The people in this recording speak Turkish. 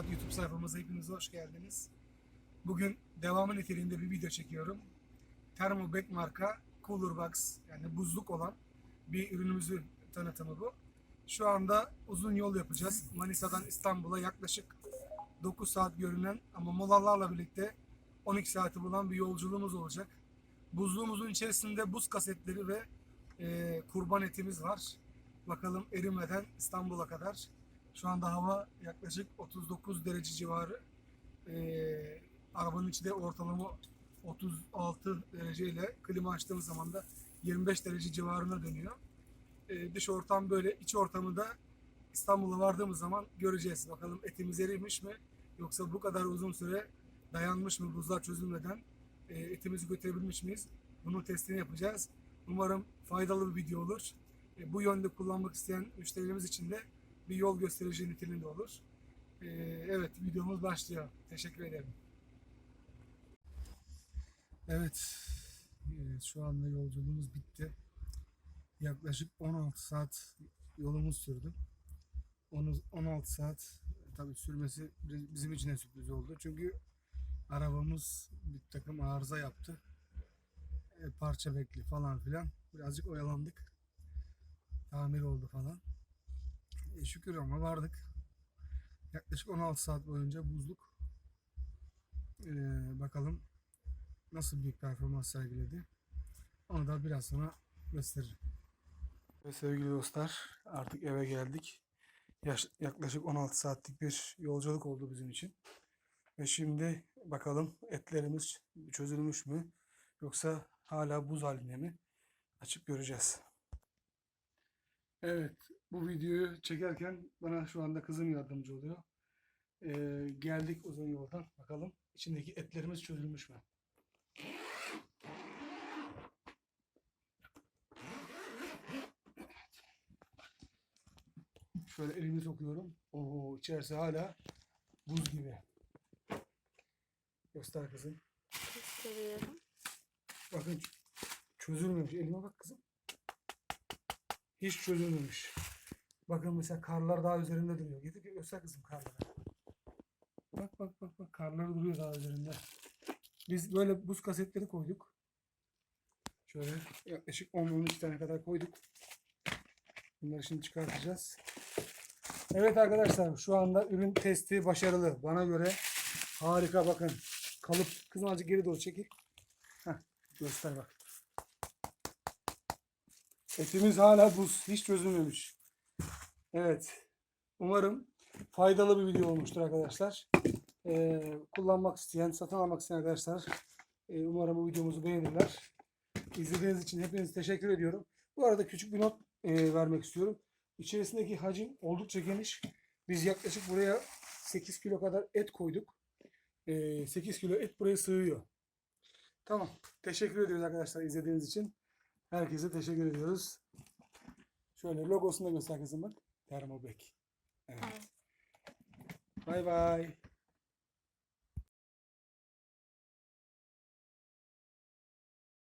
Hayat YouTube sayfamıza hepiniz hoş geldiniz. Bugün devamı niteliğinde bir video çekiyorum. Thermobag marka Cooler Box yani buzluk olan bir ürünümüzün tanıtımı bu. Şu anda uzun yol yapacağız. Manisa'dan İstanbul'a yaklaşık 9 saat görünen ama molalarla birlikte 12 saati bulan bir yolculuğumuz olacak. Buzluğumuzun içerisinde buz kasetleri ve e, kurban etimiz var. Bakalım erimeden İstanbul'a kadar. Şu anda hava yaklaşık 39 derece civarı. Ee, arabanın içi de ortalama 36 dereceyle klima açtığımız zaman da 25 derece civarına dönüyor. Ee, dış ortam böyle, iç ortamı da İstanbul'a vardığımız zaman göreceğiz. Bakalım etimiz erimiş mi yoksa bu kadar uzun süre dayanmış mı buzlar çözülmeden e, etimizi götürebilmiş miyiz? Bunun testini yapacağız. Umarım faydalı bir video olur. E, bu yönde kullanmak isteyen müşterilerimiz için de bir yol gösterici niteliğinde olur. Ee, evet videomuz başlıyor. Teşekkür ederim. Evet şu anda yolculuğumuz bitti. Yaklaşık 16 saat yolumuz sürdü. Onu 16 saat tabii sürmesi bi- bizim için de sürpriz oldu. Çünkü arabamız bir takım arıza yaptı. E, parça bekli falan filan. Birazcık oyalandık. Tamir oldu falan. E, şükür ama vardık. Yaklaşık 16 saat boyunca buzluk. E, bakalım nasıl bir performans sergiledi. Onu da biraz sonra gösteririm. Ve sevgili dostlar artık eve geldik. Yaş- yaklaşık 16 saatlik bir yolculuk oldu bizim için. Ve şimdi bakalım etlerimiz çözülmüş mü yoksa hala buz halinde mi? Açıp göreceğiz. Evet, bu videoyu çekerken bana şu anda kızım yardımcı oluyor. Ee, geldik uzun yoldan. Bakalım içindeki etlerimiz çözülmüş mü? Şöyle elimi sokuyorum. Oo, içerisi hala buz gibi. Göster kızım. Gösteriyorum. Bakın çözülmemiş. Elime bak kızım. Hiç çözülmemiş. Bakın mesela karlar daha üzerinde duruyor. Gidip göster kızım karları. Bak bak bak bak karlar duruyor daha üzerinde. Biz böyle buz kasetleri koyduk. Şöyle yaklaşık 10-12 tane kadar koyduk. Bunları şimdi çıkartacağız. Evet arkadaşlar şu anda ürün testi başarılı. Bana göre harika bakın. Kalıp kızım azıcık geri doğru çekil. Heh, göster bak. Etimiz hala buz. Hiç çözülmemiş. Evet. Umarım faydalı bir video olmuştur arkadaşlar. Ee, kullanmak isteyen, satın almak isteyen arkadaşlar e, umarım bu videomuzu beğenirler. İzlediğiniz için hepinize teşekkür ediyorum. Bu arada küçük bir not e, vermek istiyorum. İçerisindeki hacim oldukça geniş. Biz yaklaşık buraya 8 kilo kadar et koyduk. E, 8 kilo et buraya sığıyor. Tamam. Teşekkür ediyoruz arkadaşlar izlediğiniz için. Herkese teşekkür ediyoruz. Şöyle logosunu da göster kızım bak. Thermobag. Evet. Evet. Bay bay.